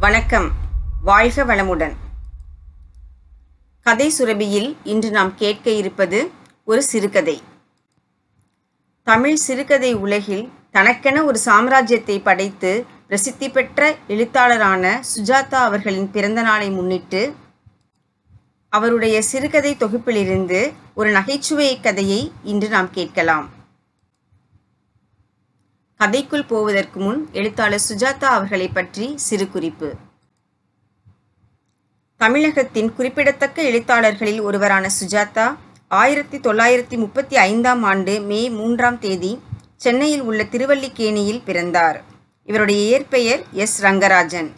வணக்கம். வாழ்க வளமுடன். கதை சுரபியில் இன்று நாம் கேட்க இருப்பது ஒரு சிறுகதை. தமிழ் சிறுகதை உலகில் தனக்கென ஒரு சாம்ராஜ்யத்தை படைத்து பிரசித்தி பெற்ற எழுத்தாளரான சுஜாதா அவர்களின் பிறந்த நாளை முன்னிட்டு அவருடைய சிறுகதை தொகுப்பிலிருந்து ஒரு நகைச்சுவை கதையை இன்று நாம் கேட்கலாம். கதைக்குள் போவதற்கு முன் எழுத்தாளர் சுஜாதா அவர்களை பற்றி சிறு குறிப்பு. தமிழகத்தின் குறிப்பிடத்தக்க எழுத்தாளர்களில் ஒருவரான சுஜாதா ஆயிரத்தி தொள்ளாயிரத்தி முப்பத்தி ஐந்தாம் ஆண்டு மே மூன்றாம் தேதி சென்னையில் உள்ள திருவல்லிக்கேணியில் பிறந்தார். இவருடைய இயற்பெயர் எஸ். ரங்கராஜன்.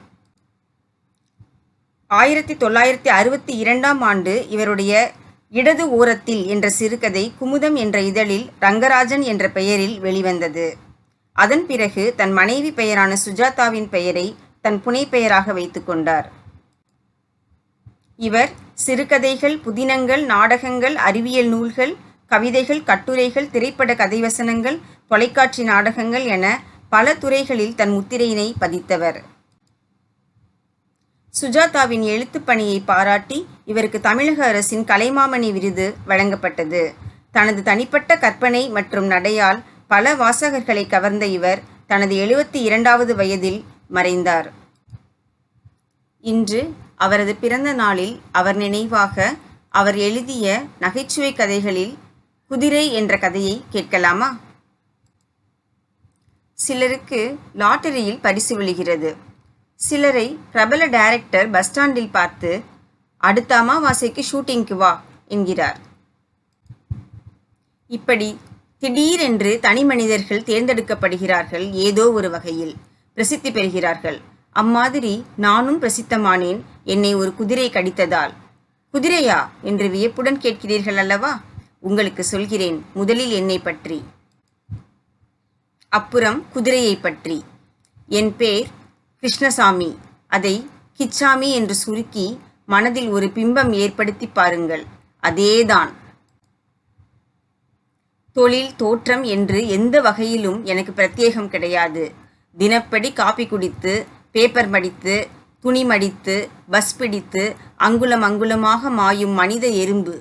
ஆயிரத்தி தொள்ளாயிரத்தி அறுபத்தி இரண்டாம் ஆண்டு இவருடைய இடது ஓரத்தில் என்ற சிறுகதை குமுதம் என்ற இதழில் ரங்கராஜன் என்ற பெயரில் வெளிவந்தது. அதன் பிறகு தன் மனைவி பெயரான சுஜாதாவின் பெயரை தன் புனைப்பெயராக வைத்துக்கொண்டார் இவர் சிறுகதைகள் புதினங்கள் நாடகங்கள் அறிவியல் நூல்கள் கவிதைகள் கட்டுரைகள் திரைப்பட கதைவசனங்கள் தொலைக்காட்சி நாடகங்கள் என பல துறைகளில் தன் முத்திரையினை பதித்தவர். சுஜாதாவின் எழுத்துப்பணியை பாராட்டி இவருக்கு தமிழக அரசின் கலைமாமணி விருது வழங்கப்பட்டது. தனது தனிப்பட்ட கற்பனை மற்றும் நடையால் பல வாசகர்களை கவர்ந்த இவர் தனது எழுபத்தி இரண்டாவது வயதில் மறைந்தார். இன்று அவரது பிறந்த நாளில் அவர் நினைவாக அவர் எழுதிய நகைச்சுவை கதைகளில் குதிரை என்ற கதையை கேட்கலாமா? சிலருக்கு லாட்டரியில் பரிசு விழுகிறது. சிலரை பிரபல டைரக்டர் பஸ் ஸ்டாண்டில் பார்த்து அடுத்த அமாவாசைக்கு ஷூட்டிங்க்கு வா என்கிறார். இப்படி திடீரென்று தனி மனிதர்கள் தேர்ந்தெடுக்கப்படுகிறார்கள் ஏதோ ஒரு வகையில். பிரசித்தி பெறுகிறார்கள். அம்மாதிரி நானும் பிரசித்தமானேன். என்னை ஒரு குதிரை கடித்ததால். குதிரையா? என்று வியப்புடன் கேட்கிறீர்கள் அல்லவா? உங்களுக்கு சொல்கிறேன் முதலில் என்னை பற்றி. அப்புறம் குதிரையை பற்றி. என் பேர் கிருஷ்ணசாமி. அதை கிச்சாமி என்று சுருக்கி மனதில் ஒரு பிம்பம் ஏற்படுத்தி பாருங்கள். அதேதான். தொழில் தோற்றம் என்று எந்த வகையிலும் எனக்கு பிரத்யேகம் கிடையாது. தினப்படி காப்பி குடித்து பேப்பர் மடித்து துணி மடித்து பஸ் பிடித்து அங்குலம் அங்குலமாக மாயும் மனித எறும்பு.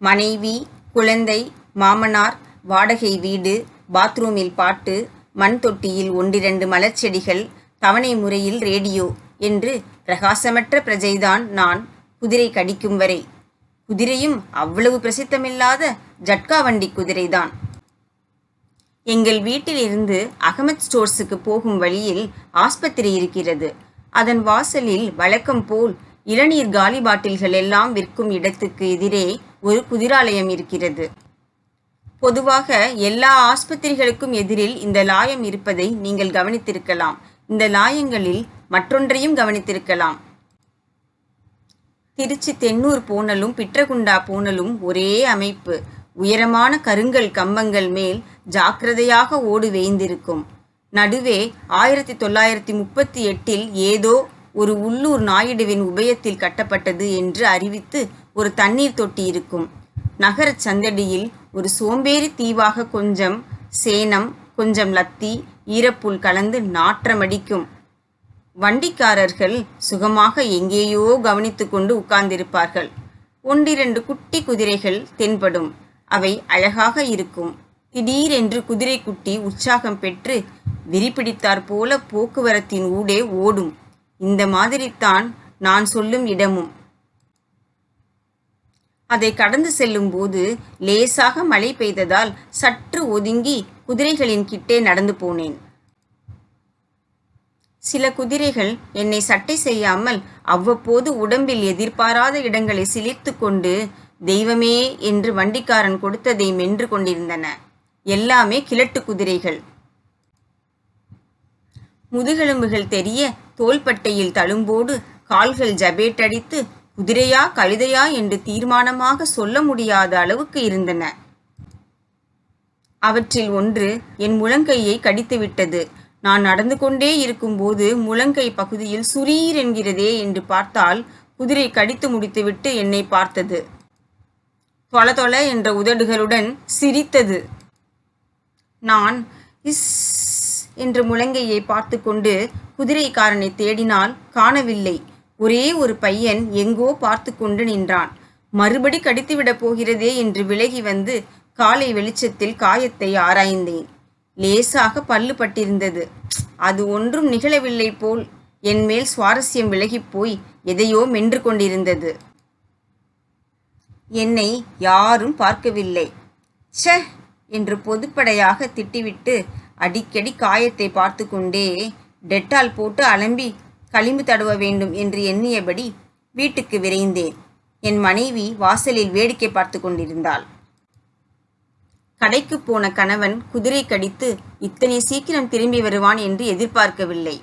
மனைவி குழந்தை மாமனார் வாடகை வீடு பாத்ரூமில் பாட்டு மண் தொட்டியில் ஒன்றிரண்டு மலர்ச்செடிகள் தவணை முறையில் ரேடியோ என்று பிரகாசமற்ற பிரஜைதான் நான் குதிரை கடிக்கும் வரை. குதிரையும் அவ்வளவு பிரசித்தமில்லாத ஜட்கா வண்டி குதிரைதான். எங்கள் வீட்டிலிருந்து அகமத் ஸ்டோர்ஸுக்கு போகும் வழியில் ஆஸ்பத்திரி இருக்கிறது. அதன் வாசலில் வழக்கம் போல் இளநீர் காலி பாட்டில்கள் எல்லாம் விற்கும் இடத்துக்கு எதிரே ஒரு குதிராலயம் இருக்கிறது. பொதுவாக எல்லா ஆஸ்பத்திரிகளுக்கும் எதிரில் இந்த லாயம் இருப்பதை நீங்கள் கவனித்திருக்கலாம். இந்த லாயங்களில் மற்றொன்றையும் கவனித்திருக்கலாம். திருச்சி தென்னூர் பூனலும் பிற்றகுண்டா பூனலும் ஒரே அமைப்பு. உயரமான கருங்கல் கம்பங்கள் மேல் ஜாக்கிரதையாக ஓடு வேய்ந்திருக்கும். நடுவே ஆயிரத்தி தொள்ளாயிரத்தி முப்பத்தி எட்டில் ஏதோ ஒரு உள்ளூர் நாயுடுவின் உபயத்தில் கட்டப்பட்டது என்று அறிவித்து ஒரு தண்ணீர் தொட்டி இருக்கும். நகரச் சந்தடியில் ஒரு சோம்பேறி தீவாக கொஞ்சம் சேனம் கொஞ்சம் லத்தி ஈரப்புல் கலந்து நாற்றமடிக்கும். வண்டிக்காரர்கள் சுகமாக எங்கேயோ கவனித்து கொண்டு உட்கார்ந்திருப்பார்கள். ஒன்றிரண்டு குட்டி குதிரைகள் தென்படும். அவை அழகாக இருக்கும். திடீரென்று குதிரை குட்டி உற்சாகம் பெற்று விரிபிடித்தாற் போல போக்குவரத்தின் ஊடே ஓடும். இந்த மாதிரித்தான் நான் சொல்லும் இடமும். அதை கடந்து செல்லும் போது லேசாக மழை பெய்ததால் சற்று ஒதுங்கி குதிரைகளின் கிட்டே நடந்து போனேன். சில குதிரைகள் என்னை சட்டை செய்யாமல் அவ்வப்போது உடம்பில் எதிர்பாராத இடங்களை சிலிர்த்து கொண்டு தெய்வமே என்று வண்டிக்காரன் கொடுத்ததை மென்று கொண்டிருந்தன. எல்லாமே கிழட்டு குதிரைகள். முதுகெலும்புகள் தெரிய தோள்பட்டையில் தழும்போடு கால்கள் ஜபேட்டடித்து குதிரையா கழுதையா என்று தீர்மானமாக சொல்ல முடியாத அளவுக்கு இருந்தன. அவற்றில் ஒன்று என் முழங்கையை கடித்துவிட்டது. நான் நடந்து கொண்டே இருக்கும்போது முழங்கை பகுதியில் சுரீர் என்கிறதே என்று பார்த்தால் குதிரை கடித்து முடித்துவிட்டு என்னை பார்த்தது. தொல தொல என்ற உதடுகளுடன் சிரித்தது. நான் இஸ் என்ற முழங்கையை பார்த்து கொண்டு குதிரைக்காரனை தேடினால் காணவில்லை. ஒரே ஒரு பையன் எங்கோ பார்த்து கொண்டு நின்றான். மறுபடி கடித்துவிடப் போகிறதே என்று விலகி வந்து காலை வெளிச்சத்தில் காயத்தை ஆராய்ந்தேன். லேசாக பல்லு பட்டிருந்தது. அது ஒன்றும் நிகழவில்லை போல் என் மேல் சுவாரஸ்யம் விலகிப் போய் எதையோ மென்று கொண்டிருந்தது. என்னை யாரும் பார்க்கவில்லை. ச்சே! என்று பொதுப்படையாக திட்டிவிட்டு அடிக்கடி காயத்தை பார்த்து கொண்டே டெட்டால் போட்டு அலம்பி களிம்பு தடவ வேண்டும் என்று எண்ணியபடி வீட்டுக்கு விரைந்தேன். என் மனைவி வாசலில் வேடிக்கை பார்த்து கொண்டிருந்தாள். கடைக்கு போன கணவன் குதிரை கடித்து இத்தனை சீக்கிரம் திரும்பி வருவான் என்று எதிர்பார்க்கவில்லை.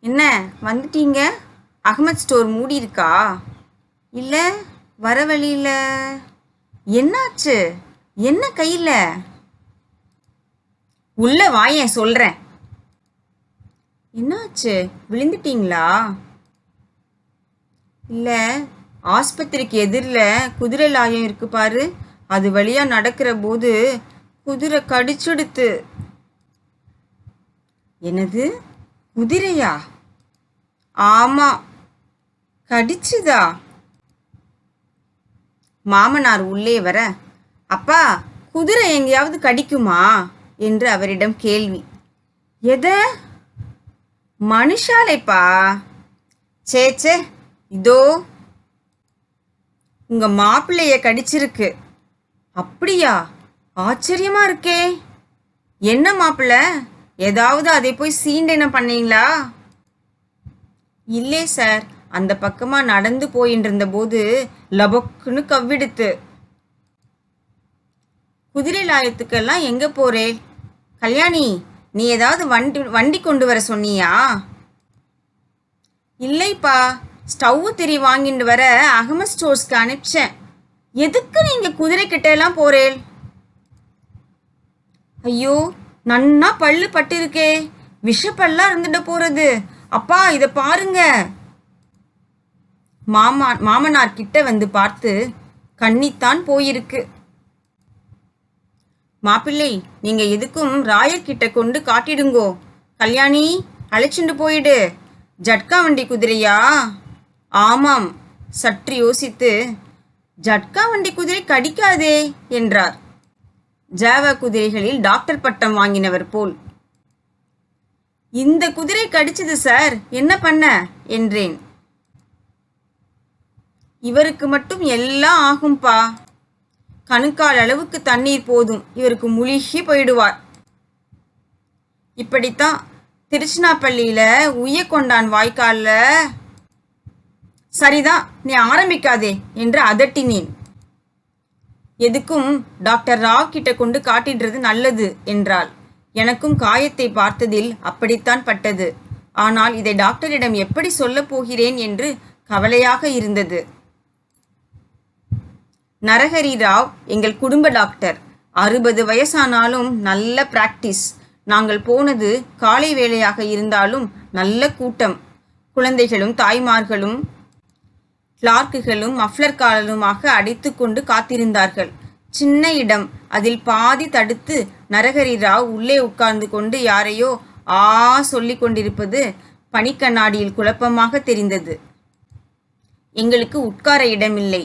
என்ன வந்துட்டீங்க? அகமத் ஸ்டோர் மூடி இருக்கா இல்லை வர வழியில. என்னாச்சு? என்ன கையில்? உள்ள வாயேன் சொல்கிறேன் என்னாச்சு? விழுந்துட்டீங்களா? இல்லை ஆஸ்பத்திரிக்கு எதிரில் குதிரை லாயம் இருக்கு பாரு. அது வழியாக நடக்கிற போது குதிரை கடிச்சுடுத்து. என்னது? குதிரையா? ஆமாம் கடிச்சுதா? மாமனார் உள்ளே வர அப்பா குதிரை எங்கேயாவது கடிக்குமா? என்று அவரிடம் கேள்வி. எத? மனுஷாலைப்பா. சே சே இதோ உங்க மாப்பிள்ளைய கடிச்சிருக்கு. அப்படியா? ஆச்சரியமா இருக்கே. என்ன மாப்பிள்ள? ஏதாவது அதை போய் சீண்டென பண்ணீங்களா? இல்லை சார் அந்த பக்கமா நடந்து போயின்னு இருந்தபோது லபக்குன்னு கவ்விடுத்து. குதிரை லாயத்துக்கெல்லாம் எங்க போறே? கல்யாணி நீ ஏதாவது வண்டி வண்டி கொண்டு வர சொன்னியா? இல்லைப்பா ஸ்டவ் திரி வாங்கிட்டு வர அகமது ஸ்டோர்ஸ்க்கு அனுப்பிச்சேன் எதுக்கு நீங்க குதிரை கிட்ட எல்லாம் போறேன்? ஐயோ நன்னா பல்லு பட்டிருக்கே. விஷப்பல்லா இருந்துட்டு போறது. அப்பா இத பாருங்க. மாமா மாமனார் கிட்ட வந்து பார்த்து கண்ணித்தான் போயிருக்கு. மாப்பிள்ளை நீங்க எதுக்கும் ராயர் கிட்ட கொண்டு காட்டிடுங்கோ. கல்யாணி அழைச்சிண்டு போயிடு. ஜட்கா வண்டி குதிரையா? ஆமாம் சற்று யோசித்து ஜட்கா வண்டி குதிரை கடிக்காதே என்றார். ஜாவா குதிரைகளில் டாக்டர் பட்டம் வாங்கினவர் போல். இந்த குதிரை கடிச்சது சார் என்ன பண்ண? என்றேன். இவருக்கு மட்டும் எல்லாம் ஆகும்பா. கணுக்கால் அளவுக்கு தண்ணீர் போதும் இவருக்கு முழுகி போயிடுவார். இப்படித்தான் திருச்சினாப்பள்ளியில் உய்ய கொண்டான் வாய்க்காலில் சரிதான் நீ ஆரம்பிக்காதே என்று அதட்டினேன். எதுக்கும் டாக்டர் ராவ் கிட்ட கொண்டு காட்டிடுறது நல்லது என்றாள். எனக்கும் காயத்தை பார்த்ததில் அப்படித்தான் பட்டது. ஆனால் இதை டாக்டரிடம் எப்படி சொல்லப் போகிறேன் என்று கவலையாக இருந்தது. நரஹரி ராவ் எங்கள் குடும்ப டாக்டர். அறுபது வயசானாலும் நல்ல பிராக்டிஸ். நாங்கள் போனது காலை வேளையாக இருந்தாலும் நல்ல கூட்டம். குழந்தைகளும் தாய்மார்களும் கிளார்க்குகளும் மஃப்ளர் காலருமாக அடித்து கொண்டு காத்திருந்தார்கள். சின்ன இடம். அதில் பாதி தடுத்து நரகரி ராவ் உள்ளே உட்கார்ந்து கொண்டு யாரையோ ஆ சொல்லி கொண்டிருப்பது பனிக்கண்ணாடியில் குழப்பமாக தெரிந்தது. எங்களுக்கு உட்கார இடமில்லை.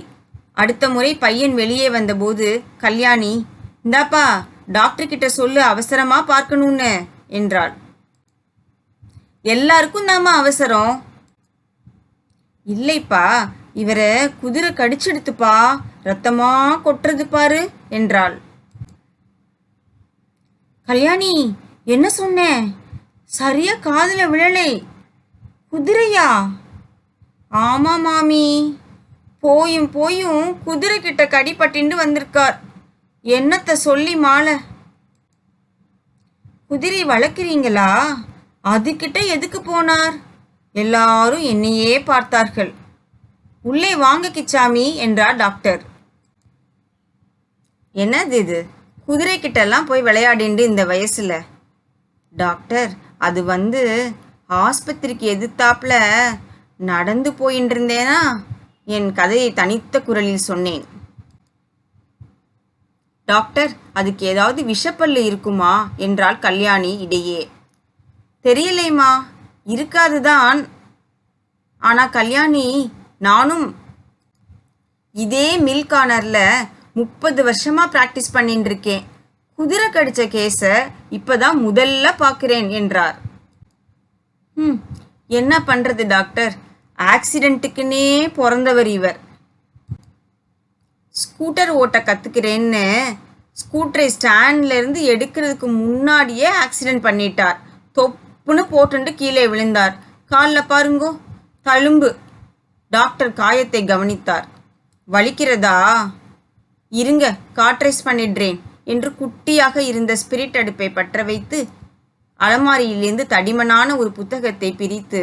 அடுத்த முறை பையன் வெளியே வந்தபோது கல்யாணி இந்தாப்பா டாக்டர் கிட்ட சொல்லு அவசரமா பார்க்கணும்னு என்றாள். எல்லாருக்கும் தாமா அவசரம். இல்லைப்பா இவரை குதிரை கடிச்செடுத்துப்பா ரத்தமா கொட்டுறது பாரு என்றாள். கல்யாணி என்ன சொன்னேன் சரியா காதல விழலை. குதிரையா? ஆமா மாமி. போயும் போயும் குதிரை கிட்ட கடிப்பட்டிண்டு வந்திருக்கார். என்னத்தை சொல்லி மாலை குதிரை வளர்க்குறீங்களா? அதுக்கிட்ட எதுக்கு போனார்? எல்லாரும் என்னையே பார்த்தார்கள். உள்ளே வாங்க கிச்சாமி என்றார் டாக்டர். என்னது இது? குதிரை கிட்டெல்லாம் போய் விளையாடிண்டு இந்த வயசுல. டாக்டர் அது வந்து ஆஸ்பத்திரிக்கு எதிர்த்தாப்புல நடந்து போயின்னு இருந்தேனா என் கதையை தனித்த குரலில் சொன்னேன். டாக்டர் அதுக்கு ஏதாவது விஷப்பல்லு இருக்குமா? என்றாள் கல்யாணி இடையே. தெரியலைம்மா இருக்காதுதான். ஆனா கல்யாணி நானும் இதே மில் கார்னரில் முப்பது வருஷமாக ப்ராக்டிஸ் பண்ணிட்டு இருக்கேன் குதிரை கடித்த கேஸை இப்பதான் முதல்ல பார்க்குறேன் என்றார். ம் என்ன பண்ணுறது டாக்டர் ஆக்சிடென்ட்டுக்குன்னே பிறந்தவர் இவர். ஸ்கூட்டர் ஓட்ட கற்றுக்கிறேன்னு ஸ்கூட்டரை ஸ்டாண்ட்லேருந்து எடுக்கிறதுக்கு முன்னாடியே ஆக்சிடென்ட் பண்ணிட்டார். தொப்புன்னு போட்டுண்டு கீழே விழுந்தார். காலில் பாருங்கோ தழும்பு. டாக்டர் காயத்தை கவனித்தார். வலிக்கிறதா? இருங்க காட்ரேஸ் பண்ணிடுறேன் என்று குட்டியாக இருந்த ஸ்பிரிட் அடுப்பை பற்ற வைத்து அலமாரியிலிருந்து தடிமனான ஒரு புத்தகத்தை பிரித்து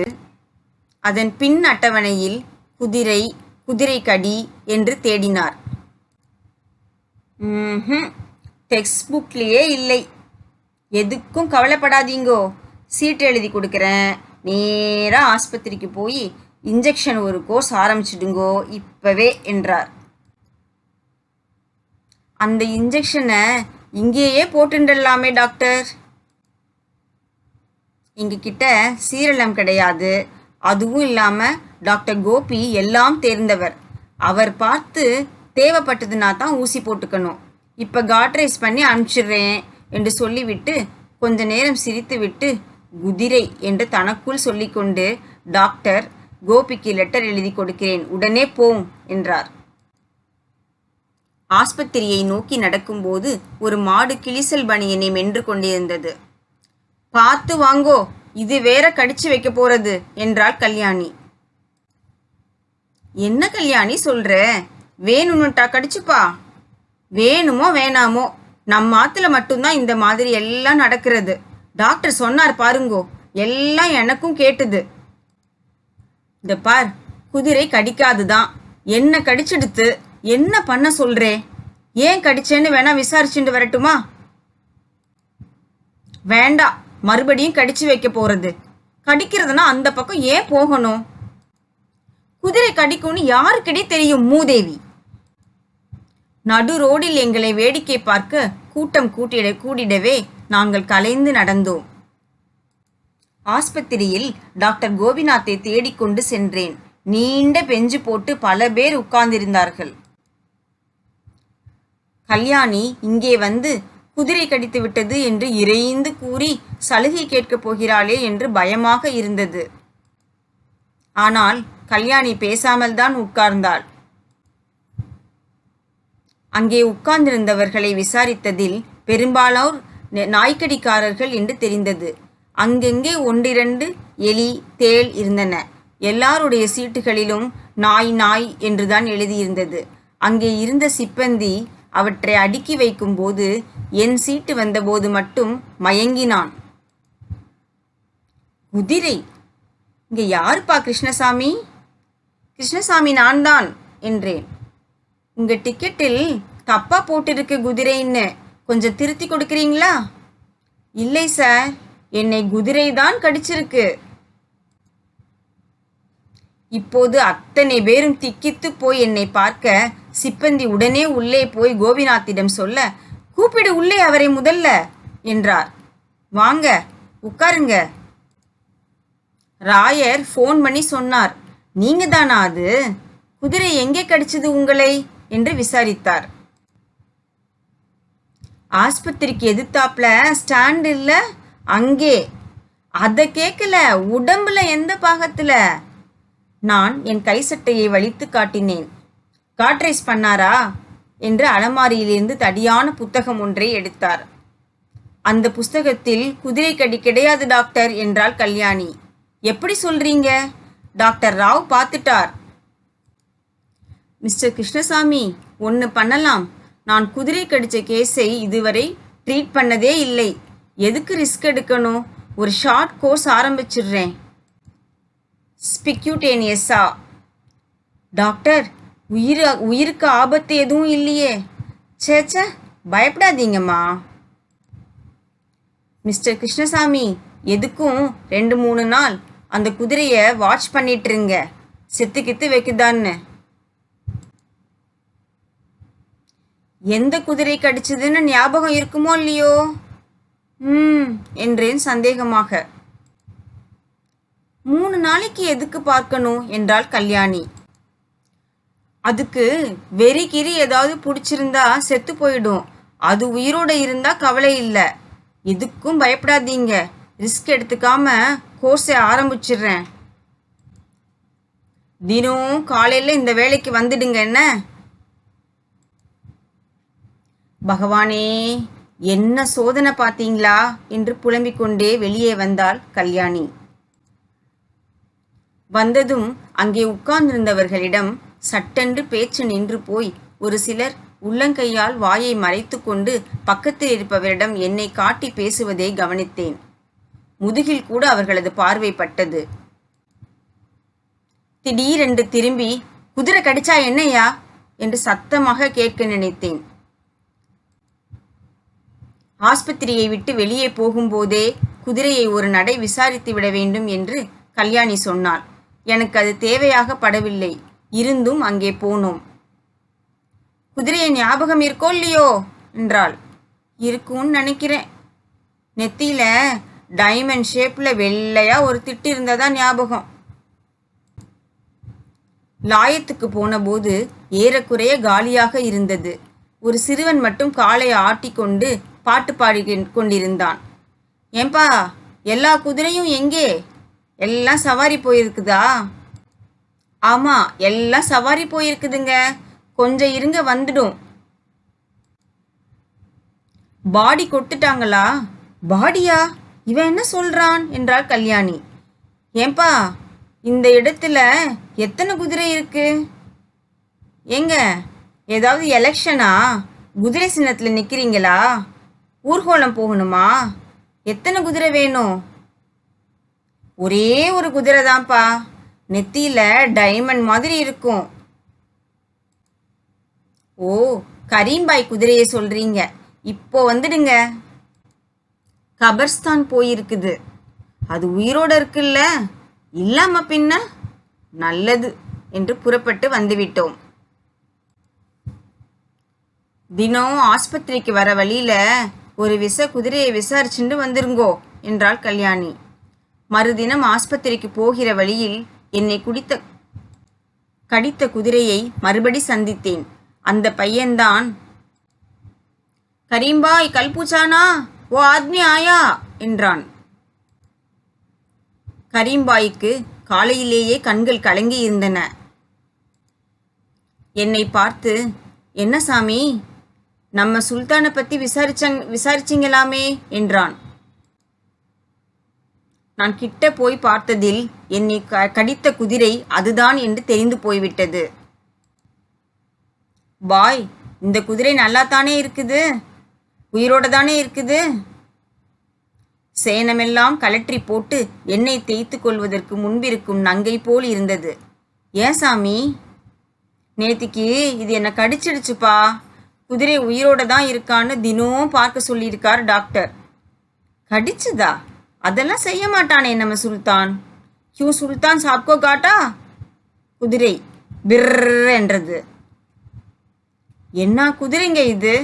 அதன் பின் அட்டவணையில் குதிரை குதிரை கடி என்று தேடினார். டெக்ஸ்ட் புக்லேயே இல்லை. எதுக்கும் கவலைப்படாதீங்கோ. சீட் எழுதி கொடுக்குறேன். நேராக ஆஸ்பத்திரிக்கு போய் இன்ஜெக்ஷன் ஒரு கோர்ஸ் ஆரம்பிச்சிடுங்கோ இப்பவே என்றார். அந்த இன்ஜெக்ஷனை இங்கேயே போட்டுண்டலாமே டாக்டர். எங்ககிட்ட சீரலம் கிடையாது. அதுவும் இல்லாமல் டாக்டர் கோபி எல்லாம் தேர்ந்தவர். அவர் பார்த்து தேவைப்பட்டதுனா தான் ஊசி போட்டுக்கணும். இப்போ காட்ரைஸ் பண்ணி அனுப்பிச்சிடுறேன் என்று சொல்லிவிட்டு கொஞ்ச நேரம் சிரித்துவிட்டு குதிரை என்று தனக்குள் சொல்லிக்கொண்டு டாக்டர் கோபிக்கு லெட்டர் எழுதி கொடுக்கிறேன். உடனே போம் என்றார். ஆஸ்பத்திரியை நோக்கி நடக்கும்போது ஒரு மாடு கிளிசல் பனியனை மென்று கொண்டிருந்தது. பார்த்து வாங்கோ இது வேற கடிச்சு வைக்க போறது என்றாள் கல்யாணி. என்ன கல்யாணி சொல்ற? வேணும்னுட்டா கடிச்சுப்பா. வேணுமோ வேணாமோ நம்ம ஆத்துல மட்டும்தான் இந்த மாதிரி எல்லாம் நடக்கிறது. டாக்டர் சொன்னார் பாருங்கோ எல்லாம் எனக்கும் கேட்டுது. இந்த பார் குதிரை கடிக்காதுதான். என்ன கடிச்செடுத்து? என்ன பண்ண சொல்றே? ஏன் கடிச்சேன்னு வேணா விசாரிச்சுட்டு வரட்டுமா? வேண்டாம் மறுபடியும் கடிச்சு வைக்க போறது. கடிக்கிறதுனா அந்த பக்கம் ஏன் போகணும்? குதிரை கடிக்கும்னு யாருக்கிட்டே தெரியும் மூதேவி? நடு ரோடில் எங்களை வேடிக்கை பார்க்க கூட்டம் கூட்டிட கூடிடவே நாங்கள் கலைந்து நடந்தோம். ஆஸ்பத்திரியில் டாக்டர் கோபிநாத்தை தேடிக்கொண்டு சென்றேன். நீண்ட பெஞ்சு போட்டு பல பேர் உட்கார்ந்திருந்தார்கள். கல்யாணி இங்கே வந்து குதிரை கடித்து விட்டது என்று இறைந்து கூறி சலுகை கேட்கப் போகிறாளே என்று பயமாக இருந்தது. ஆனால் கல்யாணி பேசாமல் தான் உட்கார்ந்தாள். அங்கே உட்கார்ந்திருந்தவர்களை விசாரித்ததில் பெரும்பாலோர் நாய்க்கடிக்காரர்கள் என்று தெரிந்தது. அங்கெங்கே ஒன்றிரண்டு எலி தேள் இருந்தன. எல்லாருடைய சீட்டுகளிலும் நாய் நாய் என்றுதான் எழுதியிருந்தது. அங்கே இருந்த சிப்பந்தி அவற்றை அடுக்கி வைக்கும்போது என் சீட்டு வந்தபோது மட்டும் மயங்கினான். குதிரை! இங்க யாருப்பா கிருஷ்ணசாமி? கிருஷ்ணசாமி நான் தான் என்றேன். உங்க டிக்கெட்டில் தப்பா போட்டிருக்கு குதிரைன்னு கொஞ்சம் திருத்தி கொடுக்குறீங்களா? இல்லை சார். என்னை குதிரை தான் கடிச்சிருக்கு. இப்போது அத்தனை பேரும் திக்கித்து போய் என்னை பார்க்க சிப்பந்தி உடனே உள்ளே போய் கோபிநாத்திடம் சொல்ல கூப்பிடு உள்ளே அவரை முதல்ல என்றார். வாங்க உட்காருங்க. ராயர் ஃபோன் பண்ணி சொன்னார் நீங்க தானா அது? குதிரை எங்கே கடிச்சது உங்களை? என்று விசாரித்தார். ஆஸ்பத்திரிக்கு எதிர்த்தாப்புல ஸ்டாண்ட் இல்லை அங்கே. அதை கேட்கல உடம்புல எந்த பாகத்துல? நான் என் கை சட்டையை வலித்து காட்டினேன். காட்ரைஸ் பண்ணாரா? என்று அலமாரியிலிருந்து தடியான புத்தகம் ஒன்றை எடுத்தார். அந்த புஸ்தகத்தில் குதிரை கடி கிடையாது டாக்டர் என்றாள் கல்யாணி. எப்படி சொல்றீங்க? டாக்டர் ராவ் பார்த்துட்டார். மிஸ்டர் கிருஷ்ணசாமி ஒன்று பண்ணலாம். நான் குதிரை கடிச்ச கேஸை இதுவரை ட்ரீட் பண்ணதே இல்லை. எதுக்கு ரிஸ்க் எடுக்கணும்? ஒரு ஷார்ட் கோர்ஸ் ஆரம்பிச்சிடுறேன். ஸ்பிக்யூட்டேனியஸா டாக்டர் உயிர் உயிருக்கு ஆபத்து எதுவும் இல்லையே. ச்சே ச்சே பயப்படாதீங்கம்மா. மிஸ்டர் கிருஷ்ணசாமி எதுக்கும் ரெண்டு மூணு நாள் அந்த குதிரையை வாட்ச் பண்ணிட்டுருங்க. செத்து கித்து வைக்குதான்னு. எந்த குதிரை கடிச்சதுன்னு ஞாபகம் இருக்குமோ இல்லையோ? ம் என்றேன் சந்தேகமாக. மூணு நாளைக்கு எதுக்கு பார்க்கணும்? என்றாள் கல்யாணி. அதுக்கு வெறி கிரி ஏதாவது பிடிச்சிருந்தா செத்து போயிடும். அது உயிரோட இருந்தா கவலை இல்லை. எதுக்கும் பயப்படாதீங்க. ரிஸ்க் எடுத்துக்காம கோர்ஸை ஆரம்பிச்சிடுறேன். தினம் காலையில் இந்த வேலைக்கு வந்துடுங்க என்ன? பகவானே என்ன சோதனை பார்த்தீங்களா? என்று புலம்பிக் கொண்டே வெளியே வந்தாள் கல்யாணி. வந்ததும் அங்கே உட்கார்ந்திருந்தவர்களிடம் சட்டென்று பேச்சு நின்று போய் ஒரு சிலர் உள்ளங்கையால் வாயை மறைத்து கொண்டு பக்கத்தில் இருப்பவரிடம் என்னை காட்டி பேசுவதை கவனித்தேன். முதுகில் கூட அவர்களது பார்வை பட்டது. திடீரென்று திரும்பி குதிரை கடிச்சா என்னையா என்று சத்தமாக கேட்க நினைத்தேன். ஆஸ்பத்திரியை விட்டு வெளியே போகும்போதே குதிரையை ஒரு நடை விசாரித்து விட வேண்டும் என்று கல்யாணி சொன்னாள். எனக்கு அது தேவையாக படவில்லை. இருந்தும் அங்கே போனோம். குதிரையை ஞாபகம் இருக்கோ இல்லையோ? என்றாள். இருக்கும்னு நினைக்கிறேன். நெத்தியில டைமண்ட் ஷேப்ல வெள்ளையா ஒரு திட்டு இருந்ததா ஞாபகம். லாயத்துக்கு போனபோது ஏறக்குறைய காலியாக இருந்தது. ஒரு சிறுவன் மட்டும் காலை ஆட்டிக்கொண்டு பாட்டு பாடி கொண்டிருந்தான். ஏன்பா எல்லா குதிரையும் எங்கே? எல்லாம் சவாரி போயிருக்குதா? ஆமா எல்லாம் சவாரி போயிருக்குதுங்க. கொஞ்சம் இருங்க வந்துடும். பாடி கொட்டுட்டாங்களா? பாடியா? இவன் என்ன சொல்றான்? என்றாள் கல்யாணி. ஏன்பா இந்த இடத்துல எத்தனை குதிரை இருக்கு? ஏங்க ஏதாவது எலெக்ஷனா? குதிரை சின்னத்தில் நிற்கிறீங்களா ஊர்கோலம் போகணுமா? எத்தனை குதிரை வேணும்? ஒரே ஒரு குதிரை தான்ப்பா. நெத்தியில டைமண்ட் மாதிரி இருக்கும். ஓ கரீம்பாய் குதிரையை சொல்றீங்க. இப்போ வந்துடுங்க. கபர்ஸ்தான் போயிருக்குது. அது உயிரோட இருக்குல்ல? இல்லாம பின்ன? நல்லது என்று புறப்பட்டு வந்துவிட்டோம். தினம் ஆஸ்பத்திரிக்கு வர வழியில ஒரு விச குதிரையை விசாரிச்சுட்டு வந்துருங்கோ என்றாள் கல்யாணி. மறுதினம் ஆஸ்பத்திரிக்கு போகிற வழியில் என்னை குடித்த கடித்த குதிரையை மறுபடி சந்தித்தேன். அந்த பையன்தான் கரீம்பாய் கல்பூச்சானா ஓ ஆத்மி ஆயா என்றான். கரீம்பாய்க்கு காலையிலேயே கண்கள் கலங்கி இருந்தன என்னை பார்த்து என்ன சாமி நம்ம சுல்தானை பத்தி விசாரிச்சங் விசாரிச்சிங்களாமே என்றான். நான் கிட்ட போய் பார்த்ததில் என்னை க- கடித்த குதிரை அதுதான் என்று தெரிந்து போய்விட்டது. பாய் இந்த குதிரை நல்லா தானே இருக்குது? உயிரோட தானே இருக்குது? சேனமெல்லாம் கலற்றி போட்டு எண்ணெய் தேய்த்து கொள்வதற்கு முன்பிருக்கும் நங்கை போல் இருந்தது. ஏன் சாமி? நேத்திக்கு இது என்னை கடிச்சிடுச்சுப்பா. குதிரை உயிரோட தான் இருக்கான்னு தினம் பார்க்க சொல்லியிருக்கார் டாக்டர். கடிச்சுதா? அதெல்லாம் செய்ய மாட்டானே நம்ம சுல்தான். கியூ சுல்தான் சாப்கோ காட்டா? குதிரை பிர் என்றது என்ன குதிரைங்க இது?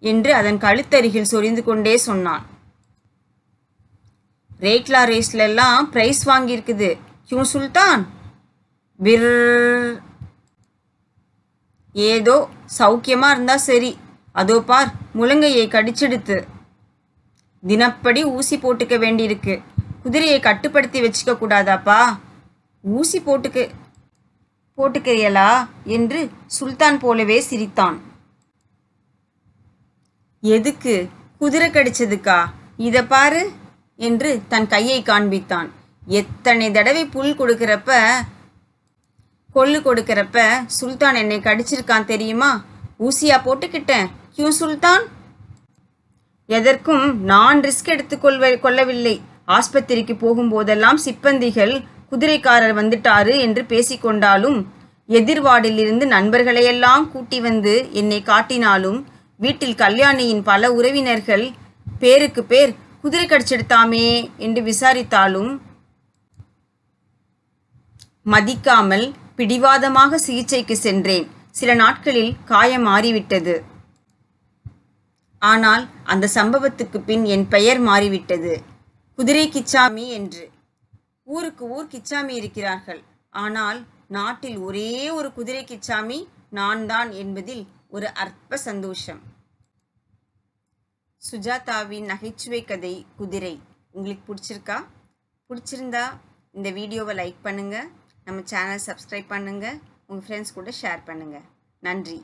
என்று அதன் கழுத்தருகில் சொரிந்து கொண்டே சொன்னான். ரேக்லா ரேஸ்ல எல்லாம் பிரைஸ் வாங்கியிருக்குது கியூ சுல்தான். பிர் ஏதோ சௌக்கியமா இருந்தா சரி. அதோ பார் முழங்கையை கடிச்செடுத்து. தினப்படி ஊசி போட்டுக்க வேண்டியிருக்கு. குதிரையை கட்டுப்படுத்தி வச்சுக்க கூடாதாப்பா? ஊசி போட்டுக்க போட்டுக்கிறியலா? என்று சுல்தான் போலவே சிரித்தான். எதுக்கு? குதிரை கடிச்சதுக்கா? இத பாரு என்று தன் கையை காண்பித்தான். எத்தனை தடவை புல் கொடுக்கிறப்ப கொள்ளு கொடுக்கிறப்ப சுல்தான் என்னை கடிச்சிருக்கான் தெரியுமா? ஊசியா போட்டுக்கிட்டேன். கியூ சுல்தான்? எதற்கும் நான் ரிஸ்க் எடுத்துக்கொள்வ கொள்ளவில்லை. ஆஸ்பத்திரிக்கு போகும்போதெல்லாம் சிப்பந்திகள் குதிரைக்காரர் வந்துட்டாரு என்று பேசிக்கொண்டாலும் எதிர்வாடிலிருந்து நண்பர்களையெல்லாம் கூட்டி வந்து என்னை காட்டினாலும் வீட்டில் கல்யாணியின் பல உறவினர்கள் பேருக்கு பேர் குதிரை கடிச்செடுத்தாமே என்று விசாரித்தாலும் மதிக்காமல் பிடிவாதமாக சிகிச்சைக்கு சென்றேன். சில நாட்களில் காயம் மாறிவிட்டது. ஆனால் அந்த சம்பவத்துக்கு பின் என் பெயர் மாறிவிட்டது. குதிரை கிச்சாமி என்று. ஊருக்கு ஊர் கிச்சாமி இருக்கிறார்கள். ஆனால் நாட்டில் ஒரே ஒரு குதிரை கிச்சாமி நான் தான் என்பதில் ஒரு அற்ப சந்தோஷம். சுஜாதாவின் நகைச்சுவை கதை குதிரை. உங்களுக்கு பிடிச்சிருக்கா? பிடிச்சிருந்தா இந்த வீடியோவை லைக் பண்ணுங்கள் நம்ம சேனல் சப்ஸ்கிரைப் பண்ணுங்கள் உங்கள் ஃப்ரெண்ட்ஸ் கூட ஷேர் பண்ணுங்கள் நன்றி.